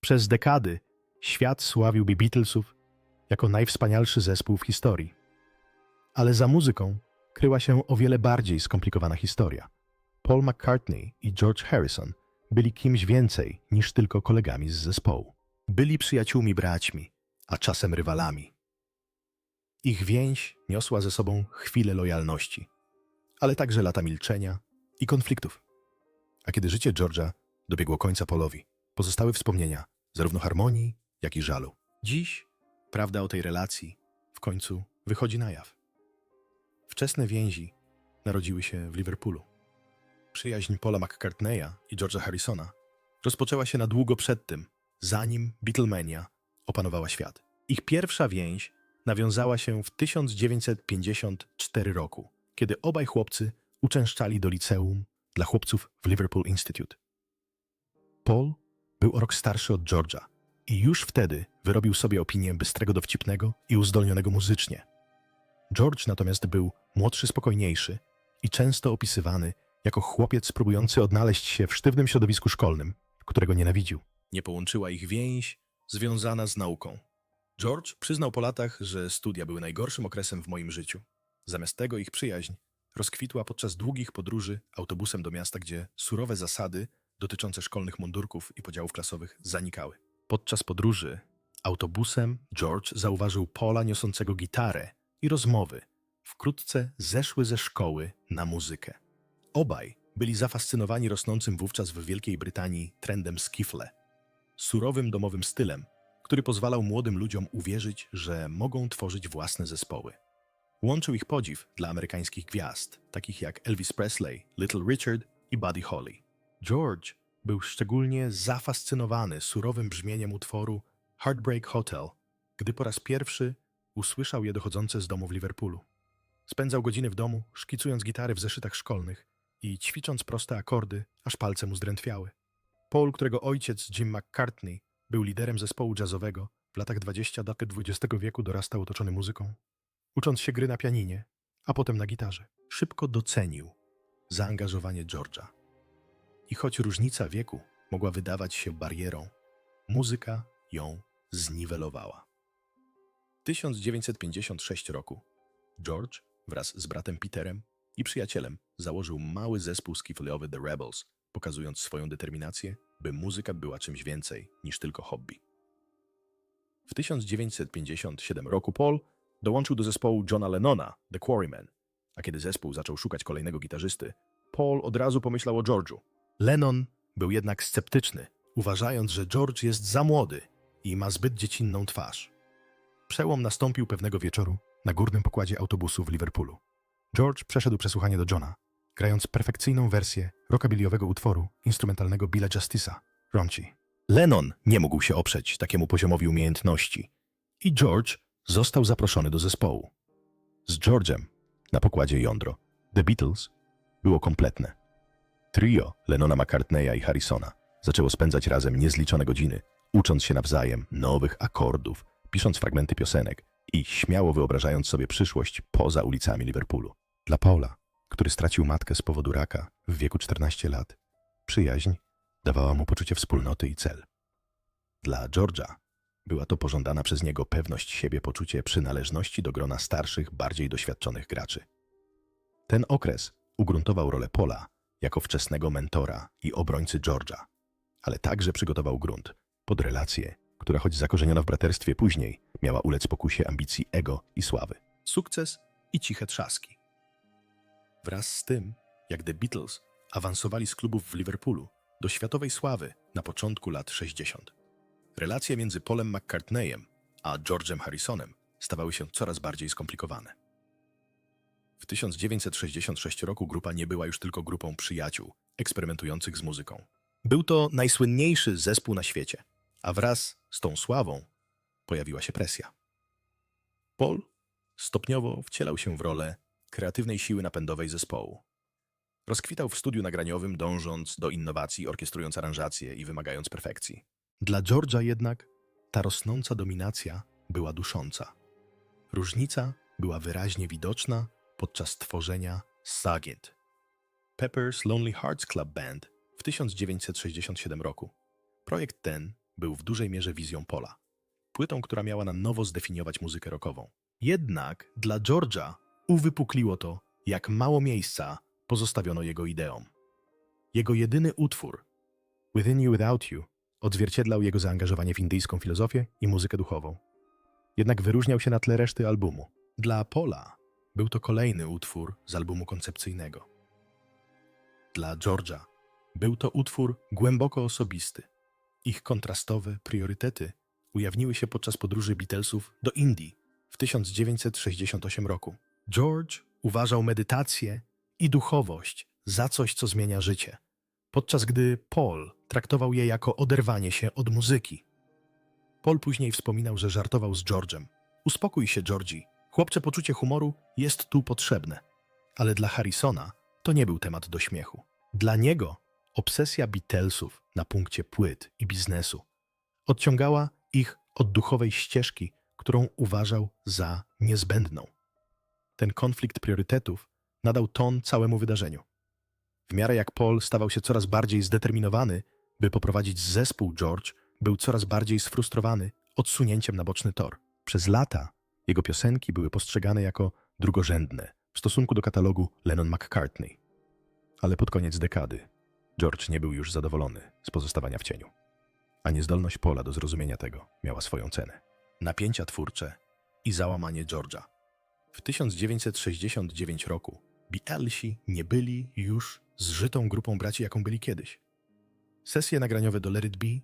Przez dekady świat sławił The Beatlesów jako najwspanialszy zespół w historii. Ale za muzyką kryła się o wiele bardziej skomplikowana historia. Paul McCartney i George Harrison byli kimś więcej niż tylko kolegami z zespołu. Byli przyjaciółmi braćmi, a czasem rywalami. Ich więź niosła ze sobą chwile lojalności, ale także lata milczenia i konfliktów. A kiedy życie George'a dobiegło końca Polowi, pozostały wspomnienia zarówno harmonii, jak i żalu. Dziś prawda o tej relacji w końcu wychodzi na jaw. Wczesne więzi narodziły się w Liverpoolu. Przyjaźń Paula McCartneya i George'a Harrisona rozpoczęła się na długo przed tym, zanim Beatlemania opanowała świat. Ich pierwsza więź nawiązała się w 1954 roku, kiedy obaj chłopcy uczęszczali do liceum dla chłopców w Liverpool Institute. Paul był o rok starszy od George'a i już wtedy wyrobił sobie opinię bystrego dowcipnego i uzdolnionego muzycznie. George natomiast był młodszy, spokojniejszy i często opisywany jako chłopiec próbujący odnaleźć się w sztywnym środowisku szkolnym, którego nienawidził. Nie połączyła ich więź związana z nauką. George przyznał po latach, że studia były najgorszym okresem w moim życiu. Zamiast tego ich przyjaźń rozkwitła podczas długich podróży autobusem do miasta, gdzie surowe zasady dotyczące szkolnych mundurków i podziałów klasowych zanikały. Podczas podróży autobusem George zauważył Paula niosącego gitarę i rozmowy wkrótce zeszły ze szkoły na muzykę. Obaj byli zafascynowani rosnącym wówczas w Wielkiej Brytanii trendem skiffle, surowym domowym stylem, który pozwalał młodym ludziom uwierzyć, że mogą tworzyć własne zespoły. Łączył ich podziw dla amerykańskich gwiazd, takich jak Elvis Presley, Little Richard i Buddy Holly. George był szczególnie zafascynowany surowym brzmieniem utworu Heartbreak Hotel, gdy po raz pierwszy usłyszał je dochodzące z domu w Liverpoolu. Spędzał godziny w domu, szkicując gitary w zeszytach szkolnych i ćwicząc proste akordy, aż palce mu zdrętwiały. Paul, którego ojciec Jim McCartney był liderem zespołu jazzowego, w latach 20 lat XX wieku dorastał otoczony muzyką, ucząc się gry na pianinie, a potem na gitarze. Szybko docenił zaangażowanie George'a. I choć różnica wieku mogła wydawać się barierą, muzyka ją zniwelowała. W 1956 roku George wraz z bratem Peterem i przyjacielem założył mały zespół skifflejowy The Rebels, pokazując swoją determinację, by muzyka była czymś więcej niż tylko hobby. W 1957 roku Paul dołączył do zespołu Johna Lennona, The Quarrymen, a kiedy zespół zaczął szukać kolejnego gitarzysty, Paul od razu pomyślał o George'u. Lennon był jednak sceptyczny, uważając, że George jest za młody i ma zbyt dziecinną twarz. Przełom nastąpił pewnego wieczoru na górnym pokładzie autobusu w Liverpoolu. George przeszedł przesłuchanie do Johna, grając perfekcyjną wersję rockabillyowego utworu instrumentalnego Billa Justice'a, Raunchy. Lennon nie mógł się oprzeć takiemu poziomowi umiejętności i George został zaproszony do zespołu. Z George'em na pokładzie jądro The Beatles było kompletne. Trio Lennona McCartneya i Harrisona zaczęło spędzać razem niezliczone godziny, ucząc się nawzajem nowych akordów, pisząc fragmenty piosenek i śmiało wyobrażając sobie przyszłość poza ulicami Liverpoolu. Dla Paula, który stracił matkę z powodu raka w wieku 14 lat, przyjaźń dawała mu poczucie wspólnoty i cel. Dla George'a była to pożądana przez niego pewność siebie, poczucie przynależności do grona starszych, bardziej doświadczonych graczy. Ten okres ugruntował rolę Paula jako wczesnego mentora i obrońcy George'a, ale także przygotował grunt pod relację, która choć zakorzeniona w braterstwie później, miała ulec pokusie ambicji ego i sławy. Sukces i ciche trzaski. Wraz z tym, jak The Beatles awansowali z klubów w Liverpoolu do światowej sławy na początku lat 60. Relacje między Polem McCartneyem a George'em Harrisonem stawały się coraz bardziej skomplikowane. W 1966 roku grupa nie była już tylko grupą przyjaciół eksperymentujących z muzyką. Był to najsłynniejszy zespół na świecie, a wraz z tą sławą pojawiła się presja. Paul stopniowo wcielał się w rolę kreatywnej siły napędowej zespołu. Rozkwitał w studiu nagraniowym, dążąc do innowacji, orkiestrując aranżacje i wymagając perfekcji. Dla George'a jednak ta rosnąca dominacja była dusząca. Różnica była wyraźnie widoczna podczas tworzenia Sagit, Pepper's Lonely Hearts Club Band w 1967 roku. Projekt ten był w dużej mierze wizją Pola. Płytą, która miała na nowo zdefiniować muzykę rockową. Jednak dla George'a uwypukliło to, jak mało miejsca pozostawiono jego ideom. Jego jedyny utwór, Within You Without You, odzwierciedlał jego zaangażowanie w indyjską filozofię i muzykę duchową. Jednak wyróżniał się na tle reszty albumu. Dla Pola był to kolejny utwór z albumu koncepcyjnego. Dla George'a był to utwór głęboko osobisty. Ich kontrastowe priorytety ujawniły się podczas podróży Beatlesów do Indii w 1968 roku. George uważał medytację i duchowość za coś, co zmienia życie, podczas gdy Paul traktował je jako oderwanie się od muzyki. Paul później wspominał, że żartował z George'em. Uspokój się, Georgie. Chłopcze poczucie humoru jest tu potrzebne. Ale dla Harrisona to nie był temat do śmiechu. Dla niego obsesja Beatlesów na punkcie płyt i biznesu odciągała ich od duchowej ścieżki, którą uważał za niezbędną. Ten konflikt priorytetów nadał ton całemu wydarzeniu. W miarę jak Paul stawał się coraz bardziej zdeterminowany, by poprowadzić zespół George, był coraz bardziej sfrustrowany odsunięciem na boczny tor. Przez lata jego piosenki były postrzegane jako drugorzędne w stosunku do katalogu Lennon-McCartney. Ale pod koniec dekady George nie był już zadowolony z pozostawania w cieniu. A niezdolność Pola do zrozumienia tego miała swoją cenę. Napięcia twórcze i załamanie George'a. W 1969 roku Beatlesi nie byli już zżytą grupą braci, jaką byli kiedyś. Sesje nagraniowe do Let It Be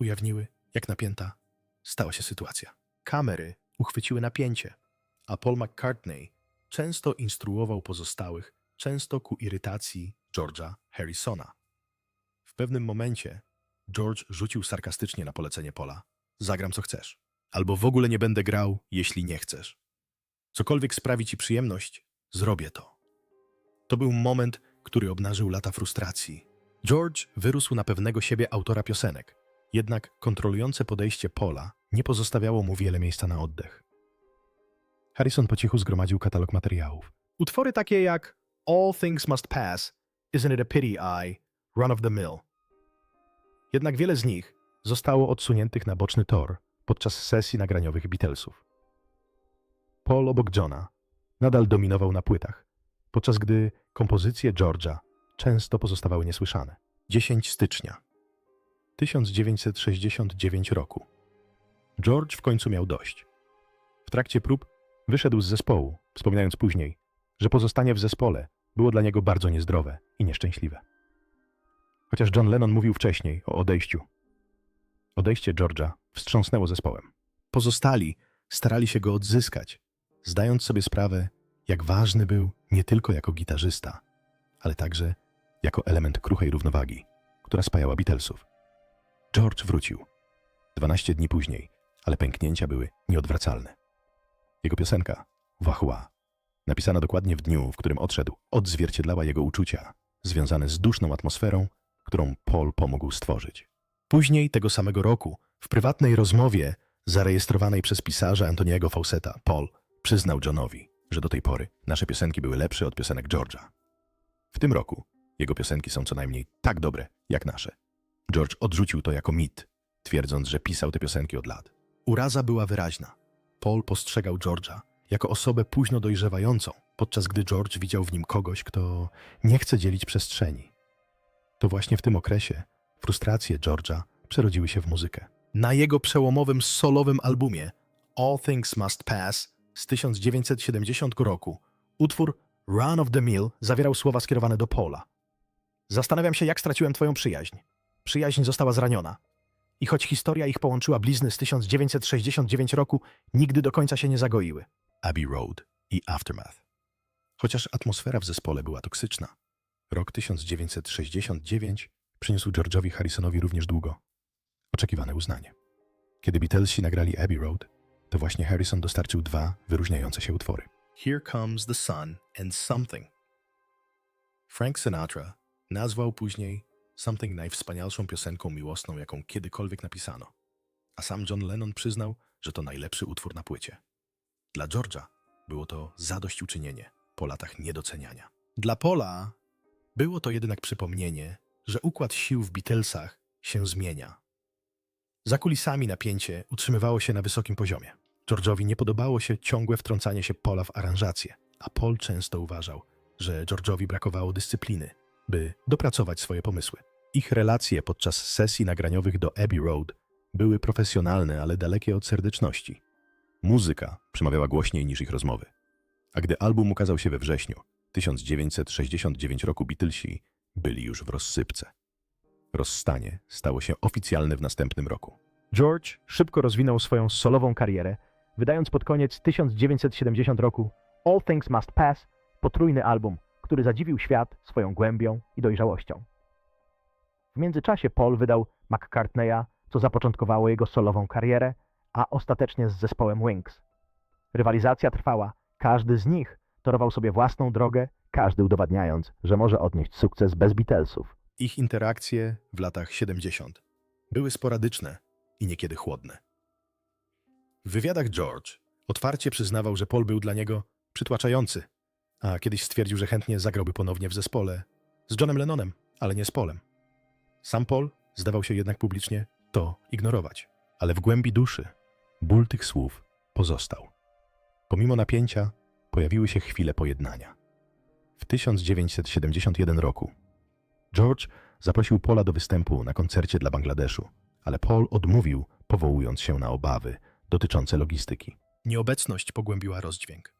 ujawniły, jak napięta stała się sytuacja. Kamery uchwyciły napięcie, a Paul McCartney często instruował pozostałych, często ku irytacji George'a Harrisona. W pewnym momencie George rzucił sarkastycznie na polecenie Pola: Zagram co chcesz, albo w ogóle nie będę grał, jeśli nie chcesz. Cokolwiek sprawi ci przyjemność, zrobię to. To był moment, który obnażył lata frustracji. George wyrósł na pewnego siebie autora piosenek, jednak kontrolujące podejście Pola nie pozostawiało mu wiele miejsca na oddech. Harrison po cichu zgromadził katalog materiałów. Utwory takie jak All Things Must Pass, Isn't It a Pity I, Run of the Mill. Jednak wiele z nich zostało odsuniętych na boczny tor podczas sesji nagraniowych Beatlesów. Paul obok Johna nadal dominował na płytach, podczas gdy kompozycje George'a często pozostawały niesłyszane. 10 stycznia 1969 roku. George w końcu miał dość. W trakcie prób wyszedł z zespołu, wspominając później, że pozostanie w zespole było dla niego bardzo niezdrowe i nieszczęśliwe. Chociaż John Lennon mówił wcześniej o odejściu. Odejście George'a wstrząsnęło zespołem. Pozostali starali się go odzyskać, zdając sobie sprawę, jak ważny był nie tylko jako gitarzysta, ale także jako element kruchej równowagi, która spajała Beatlesów. George wrócił. 12 dni później, ale pęknięcia były nieodwracalne. Jego piosenka, Wahua, napisana dokładnie w dniu, w którym odszedł, odzwierciedlała jego uczucia, związane z duszną atmosferą, którą Paul pomógł stworzyć. Później tego samego roku, w prywatnej rozmowie zarejestrowanej przez pisarza Antoniego Fawcetta, Paul przyznał Johnowi, że do tej pory nasze piosenki były lepsze od piosenek George'a. W tym roku jego piosenki są co najmniej tak dobre jak nasze. George odrzucił to jako mit, twierdząc, że pisał te piosenki od lat. Uraza była wyraźna. Paul postrzegał George'a jako osobę późno dojrzewającą, podczas gdy George widział w nim kogoś, kto nie chce dzielić przestrzeni. To właśnie w tym okresie frustracje George'a przerodziły się w muzykę. Na jego przełomowym solowym albumie All Things Must Pass z 1970 roku utwór Run of the Mill zawierał słowa skierowane do Paula. Zastanawiam się, jak straciłem twoją przyjaźń. Przyjaźń została zraniona. I choć historia ich połączyła blizny z 1969 roku, nigdy do końca się nie zagoiły. Abbey Road i Aftermath. Chociaż atmosfera w zespole była toksyczna, rok 1969 przyniósł George'owi Harrisonowi również długo oczekiwane uznanie. Kiedy Beatlesi nagrali Abbey Road, to właśnie Harrison dostarczył dwa wyróżniające się utwory. Here Comes the Sun and Something. Frank Sinatra nazwał później Something najwspanialszą piosenką miłosną, jaką kiedykolwiek napisano. A sam John Lennon przyznał, że to najlepszy utwór na płycie. Dla George'a było to zadośćuczynienie po latach niedoceniania. Dla Pola było to jednak przypomnienie, że układ sił w Beatlesach się zmienia. Za kulisami napięcie utrzymywało się na wysokim poziomie. George'owi nie podobało się ciągłe wtrącanie się Paula w aranżację, a Paul często uważał, że George'owi brakowało dyscypliny, by dopracować swoje pomysły. Ich relacje podczas sesji nagraniowych do Abbey Road były profesjonalne, ale dalekie od serdeczności. Muzyka przemawiała głośniej niż ich rozmowy. A gdy album ukazał się we wrześniu 1969 roku, Beatlesi byli już w rozsypce. Rozstanie stało się oficjalne w następnym roku. George szybko rozwinął swoją solową karierę, wydając pod koniec 1970 roku All Things Must Pass, potrójny album, który zadziwił świat swoją głębią i dojrzałością. W międzyczasie Paul wydał McCartneya, co zapoczątkowało jego solową karierę, a ostatecznie z zespołem Wings. Rywalizacja trwała, każdy z nich torował sobie własną drogę, każdy udowadniając, że może odnieść sukces bez Beatlesów. Ich interakcje w latach 70 były sporadyczne i niekiedy chłodne. W wywiadach George otwarcie przyznawał, że Paul był dla niego przytłaczający, a kiedyś stwierdził, że chętnie zagrałby ponownie w zespole z Johnem Lennonem, ale nie z Paulem. Sam Paul zdawał się jednak publicznie to ignorować, ale w głębi duszy ból tych słów pozostał. Pomimo napięcia pojawiły się chwile pojednania. W 1971 roku George zaprosił Paula do występu na koncercie dla Bangladeszu, ale Paul odmówił, powołując się na obawy dotyczące logistyki. Nieobecność pogłębiła rozdźwięk.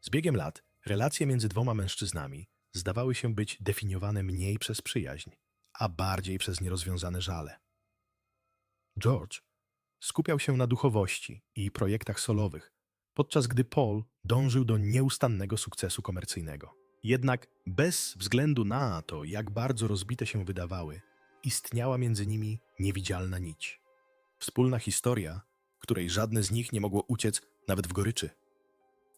Z biegiem lat relacje między dwoma mężczyznami zdawały się być definiowane mniej przez przyjaźń, a bardziej przez nierozwiązane żale. George skupiał się na duchowości i projektach solowych, podczas gdy Paul dążył do nieustannego sukcesu komercyjnego. Jednak bez względu na to, jak bardzo rozbite się wydawały, istniała między nimi niewidzialna nić. Wspólna historia, której żadne z nich nie mogło uciec nawet w goryczy.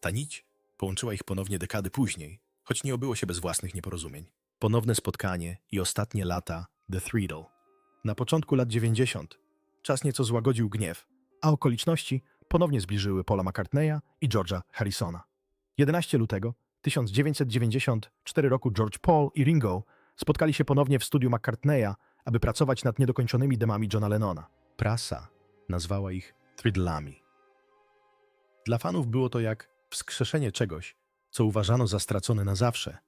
Ta nić połączyła ich ponownie dekady później, choć nie obyło się bez własnych nieporozumień. Ponowne spotkanie i ostatnie lata The Threedle. Na początku lat 90 czas nieco złagodził gniew, a okoliczności ponownie zbliżyły Paula McCartneya i George'a Harrisona. 11 lutego 1994 roku George Paul i Ringo spotkali się ponownie w studiu McCartneya, aby pracować nad niedokończonymi demami Johna Lennona. Prasa nazwała ich Threedlami. Dla fanów było to jak wskrzeszenie czegoś, co uważano za stracone na zawsze.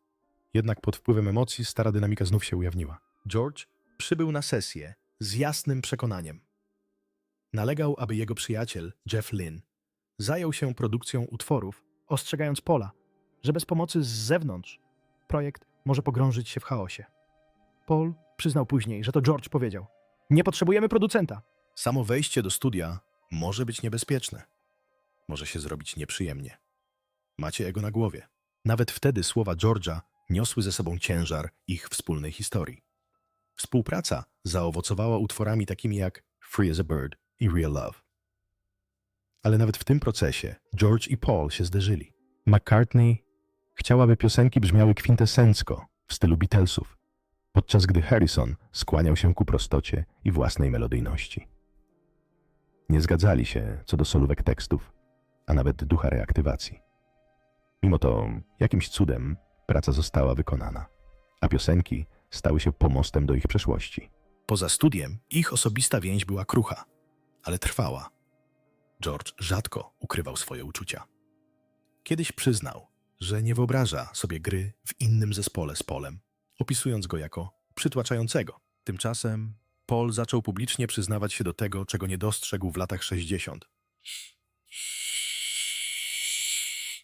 Jednak pod wpływem emocji stara dynamika znów się ujawniła. George przybył na sesję z jasnym przekonaniem. Nalegał, aby jego przyjaciel, Jeff Lynne, zajął się produkcją utworów, ostrzegając Pola, że bez pomocy z zewnątrz projekt może pogrążyć się w chaosie. Paul przyznał później, że to George powiedział: Nie potrzebujemy producenta. Samo wejście do studia może być niebezpieczne. Może się zrobić nieprzyjemnie. Macie ego na głowie. Nawet wtedy słowa George'a niosły ze sobą ciężar ich wspólnej historii. Współpraca zaowocowała utworami takimi jak Free as a Bird i Real Love. Ale nawet w tym procesie George i Paul się zderzyli. McCartney chciał, aby piosenki brzmiały kwintesencko w stylu Beatlesów, podczas gdy Harrison skłaniał się ku prostocie i własnej melodyjności. Nie zgadzali się co do solówek tekstów, a nawet ducha reaktywacji. Mimo to jakimś cudem praca została wykonana, a piosenki stały się pomostem do ich przeszłości. Poza studiem ich osobista więź była krucha, ale trwała. George rzadko ukrywał swoje uczucia. Kiedyś przyznał, że nie wyobraża sobie gry w innym zespole z Polem, opisując go jako przytłaczającego. Tymczasem Paul zaczął publicznie przyznawać się do tego, czego nie dostrzegł w latach 60.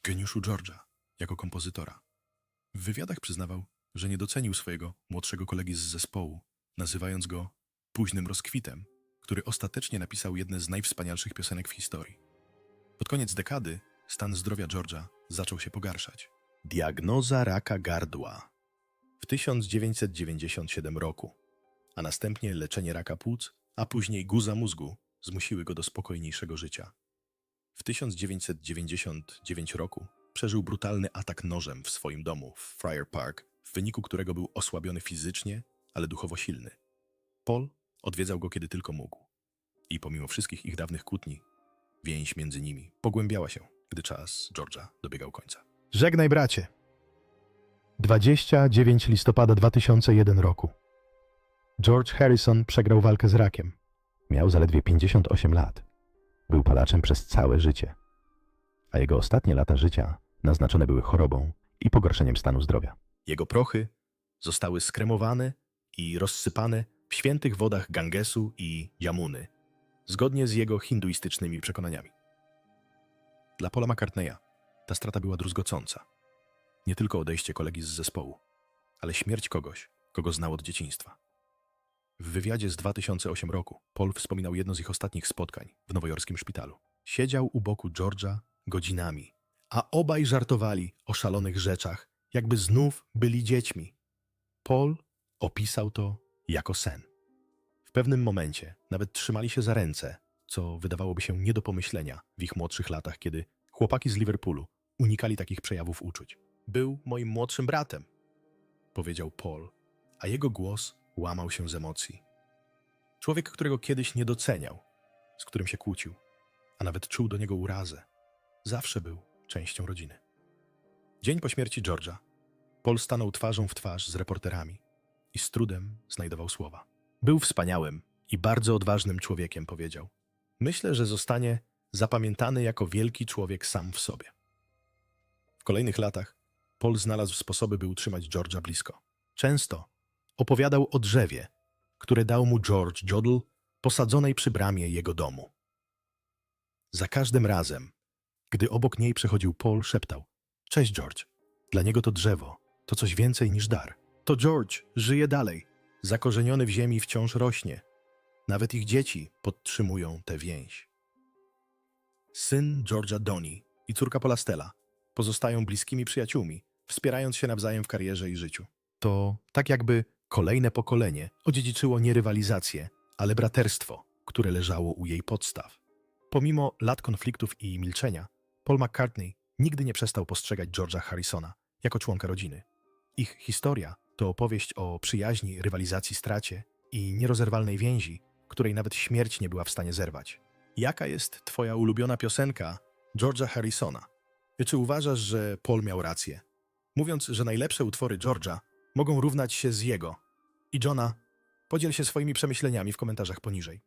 Geniuszu George'a jako kompozytora. W wywiadach przyznawał, że nie docenił swojego młodszego kolegi z zespołu, nazywając go późnym rozkwitem, który ostatecznie napisał jedne z najwspanialszych piosenek w historii. Pod koniec dekady stan zdrowia George'a zaczął się pogarszać. Diagnoza raka gardła w 1997 roku, a następnie leczenie raka płuc, a później guza mózgu zmusiły go do spokojniejszego życia. W 1999 roku przeżył brutalny atak nożem w swoim domu w Friar Park, w wyniku którego był osłabiony fizycznie, ale duchowo silny. Paul odwiedzał go kiedy tylko mógł. I pomimo wszystkich ich dawnych kłótni, więź między nimi pogłębiała się, gdy czas George'a dobiegał końca. Żegnaj, bracie. 29 listopada 2001 roku. George Harrison przegrał walkę z rakiem. Miał zaledwie 58 lat. Był palaczem przez całe życie. A jego ostatnie lata życia naznaczone były chorobą i pogorszeniem stanu zdrowia. Jego prochy zostały skremowane i rozsypane w świętych wodach Gangesu i Jamuny, zgodnie z jego hinduistycznymi przekonaniami. Dla Paula McCartneya ta strata była druzgocąca. Nie tylko odejście kolegi z zespołu, ale śmierć kogoś, kogo znał od dzieciństwa. W wywiadzie z 2008 roku Paul wspominał jedno z ich ostatnich spotkań w nowojorskim szpitalu. Siedział u boku George'a godzinami, a obaj żartowali o szalonych rzeczach, jakby znów byli dziećmi. Paul opisał to jako sen. W pewnym momencie nawet trzymali się za ręce, co wydawałoby się nie do pomyślenia w ich młodszych latach, kiedy chłopaki z Liverpoolu unikali takich przejawów uczuć. Był moim młodszym bratem, powiedział Paul, a jego głos łamał się z emocji. Człowiek, którego kiedyś nie doceniał, z którym się kłócił, a nawet czuł do niego urazę, zawsze był częścią rodziny. Dzień po śmierci George'a, Paul stanął twarzą w twarz z reporterami i z trudem znajdował słowa. Był wspaniałym i bardzo odważnym człowiekiem, powiedział. Myślę, że zostanie zapamiętany jako wielki człowiek sam w sobie. W kolejnych latach Paul znalazł sposoby, by utrzymać George'a blisko. Często opowiadał o drzewie, które dał mu George Jodl posadzonej przy bramie jego domu. Za każdym razem, gdy obok niej przechodził Paul, szeptał: Cześć, George. Dla niego to drzewo to coś więcej niż dar. To George żyje dalej. Zakorzeniony w ziemi wciąż rośnie. Nawet ich dzieci podtrzymują tę więź. Syn George'a Doni i córka Paula Stella pozostają bliskimi przyjaciółmi, wspierając się nawzajem w karierze i życiu. To tak jakby kolejne pokolenie odziedziczyło nie rywalizację, ale braterstwo, które leżało u jej podstaw. Pomimo lat konfliktów i milczenia, Paul McCartney nigdy nie przestał postrzegać George'a Harrisona jako członka rodziny. Ich historia to opowieść o przyjaźni, rywalizacji, stracie i nierozerwalnej więzi, której nawet śmierć nie była w stanie zerwać. Jaka jest twoja ulubiona piosenka George'a Harrisona? Czy uważasz, że Paul miał rację? Mówiąc, że najlepsze utwory George'a mogą równać się z jego. I Johna, podziel się swoimi przemyśleniami w komentarzach poniżej.